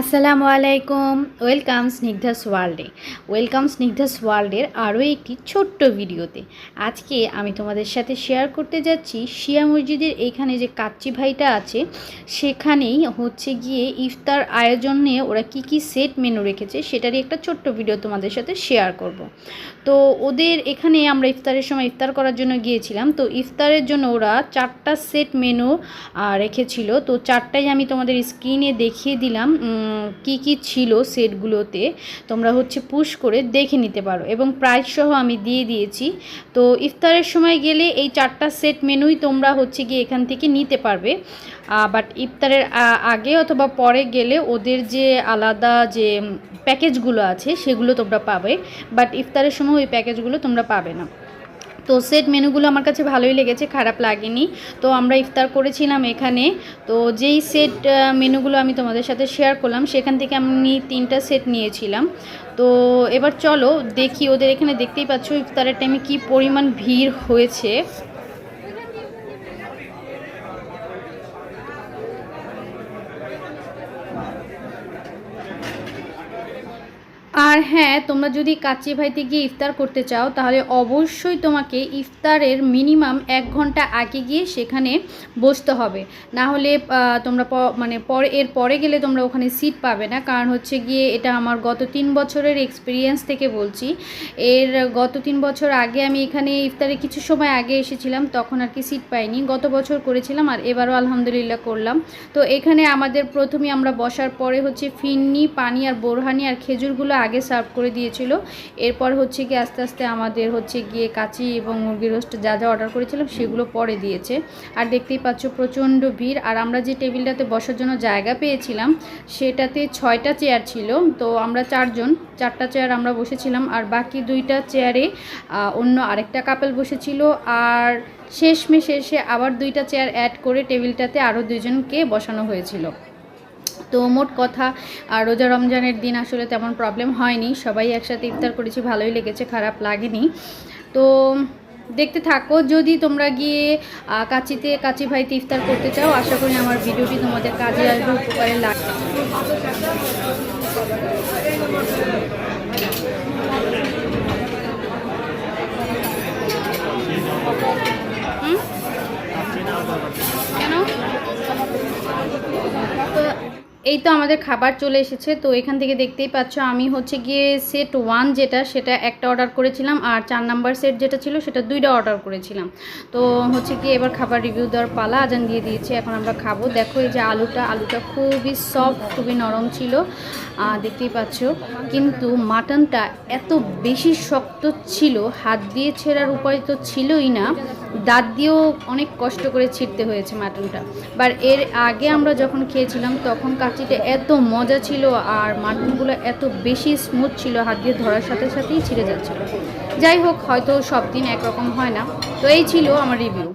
আসসালামু আলাইকুম। ওয়েলকাম স্নিগ্ধাস ওয়ার্ল্ডে। ওয়েলকাম স্নিগ্ধাস ওয়ার্ল্ডের আরও একটি ছোট্ট ভিডিওতে। আজকে আমি তোমাদের সাথে শেয়ার করতে যাচ্ছি শিয়া মসজিদের এখানে যে কাচ্চি ভাইটা আছে, সেখানেই হচ্ছে গিয়ে ইফতার আয়োজনে ওরা কি কি সেট মেনু রেখেছে সেটারই একটা ছোট্ট ভিডিও তোমাদের সাথে শেয়ার করব। তো ওদের এখানে আমরা ইফতারের সময় ইফতার করার জন্য গিয়েছিলাম। তো ইফতারের জন্য ওরা চারটা সেট মেনু রেখেছিল। তো চারটাই আমি তোমাদের স্ক্রিনে দেখিয়ে দিলাম। কি কি ছিল সেটগুলোতে তোমরা হচ্ছে পুশ করে দেখে নিতে পারো এবং প্রাইস সহ আমি দিয়ে দিয়েছি। তো ইফতারের সময় গেলে এই চারটা সেট মেনুই তোমরা হচ্ছে গিয়ে এখান থেকে নিতে পারবে। বাট ইফতারের আগে অথবা পরে গেলে ওদের যে আলাদা যে প্যাকেজগুলো আছে সেগুলো তোমরা পাবে। বাট ইফতারের সময় ওই প্যাকেজগুলো তোমরা পাবে না। তো সেট মেনুগুলো আমার কাছে ভালোই লেগেছে, খারাপ লাগেনি। তো আমরা ইফতার করেছিলাম এখানে। তো যেই সেট মেনুগুলো আমি তোমাদের সাথে শেয়ার করলাম, সেখান থেকে আমি তিনটা সেট নিয়েছিলাম। তো এবার চলো দেখি, ওদের এখানে দেখতেই পাচ্ছ ইফতারের টাইমে কি পরিমাণ ভিড় হয়েছে। আর হ্যাঁ তোমরা যদি কাচ্চি ভাইতে গিয়ে ইফতার করতে চাও, তাহলে অবশ্যই তোমাকে ইফতারের মিনিমাম এক ঘণ্টা আগে গিয়ে সেখানে বসতে হবে। না হলে তোমরা মানে পরে, এর পরে গেলে তোমরা ওখানে সিট পাবে না। কারণ হচ্ছে গিয়ে এটা আমার গত তিন বছরের এক্সপিরিয়েন্স থেকে বলছি। এর গত তিন বছর আগে আমি এখানে ইফতারে কিছু সময় আগে এসেছিলাম, তখন আর কি সিট পাইনি। গত বছর করেছিলাম আর এবারও আলহামদুলিল্লাহ করলাম। তো এখানে আমাদের প্রথমে আমরা বসার পরে হচ্ছে ফিন্নি, পানি আর বোরহানি আর খেজুরগুলো আগে সার্ভ করে দিয়েছিল। এরপর হচ্ছে গিয়ে আস্তে আস্তে আমাদের হচ্ছে গিয়ে কাচি এবং মুরগি রোস্ট যা যা অর্ডার করেছিলাম সেগুলো পরে দিয়েছে। আর দেখতেই পাচ্ছ প্রচণ্ড ভিড়। আর আমরা যে টেবিলটাতে বসার জন্য জায়গা পেয়েছিলাম, সেটাতে ছয়টা চেয়ার ছিল। তো আমরা চারজন, চারটা চেয়ার আমরা বসেছিলাম। আর বাকি দুইটা চেয়ারে অন্য আরেকটা কাপেল বসেছিল। আর শেষমেশ এসে আবার দুইটা চেয়ার অ্যাড করে টেবিলটাতে আরও দুজনকে বসানো হয়েছিল। তো মোট কথা, আর রোজা রমজানের দিন আসলে তেমন প্রবলেম হয়নি। সবাই একসাথে ইফতার করেছি, ভালোই লেগেছে, খারাপ লাগেনি। তো দেখতে থাকো, যদি তোমরা গিয়ে কাচিতে, কাচি ভাইতে ইফতার করতে চাও, আশা করি আমার ভিডিওটি তোমাদের কাজে আসবে, উপকারে লাগবে। এই তো আমাদের খাবার চলে এসেছে, তো এখান থেকে দেখতেই পাচ্ছ আমি হচ্ছে গিয়ে সেট ওয়ান যেটা, সেটা একটা অর্ডার করেছিলাম আর চার নাম্বার সেট যেটা ছিল সেটা দুইটা অর্ডার করেছিলাম। তো হচ্ছে গিয়ে এবার খাবার রিভিউ দেওয়ার পালা আজান দিয়ে দিয়েছি, এখন আমরা খাব। দেখো এই যে আলুটা আলুটা খুবই সফট খুবই নরম ছিল। দেখতেই পাচ্ছ, কিন্তু মাটনটা এত বেশি শক্ত ছিল, হাত দিয়ে ছেঁড়ার উপায় তো ছিলই না। দাঁত দিয়েও অনেক কষ্ট করে ছিঁড়তে হয়েছে মাটনটা। বাট এর আগে আমরা যখন খেয়েছিলাম, তখন কাঁচিটা এত মজা ছিল আর মাটনগুলো এত বেশি স্মুথ ছিল, হাত দিয়ে ধরার সাথে সাথেই ছিঁড়ে যাচ্ছিল। যাই হোক, হয়তো সব দিন একরকম হয় না। তো এই ছিল আমার রিভিউ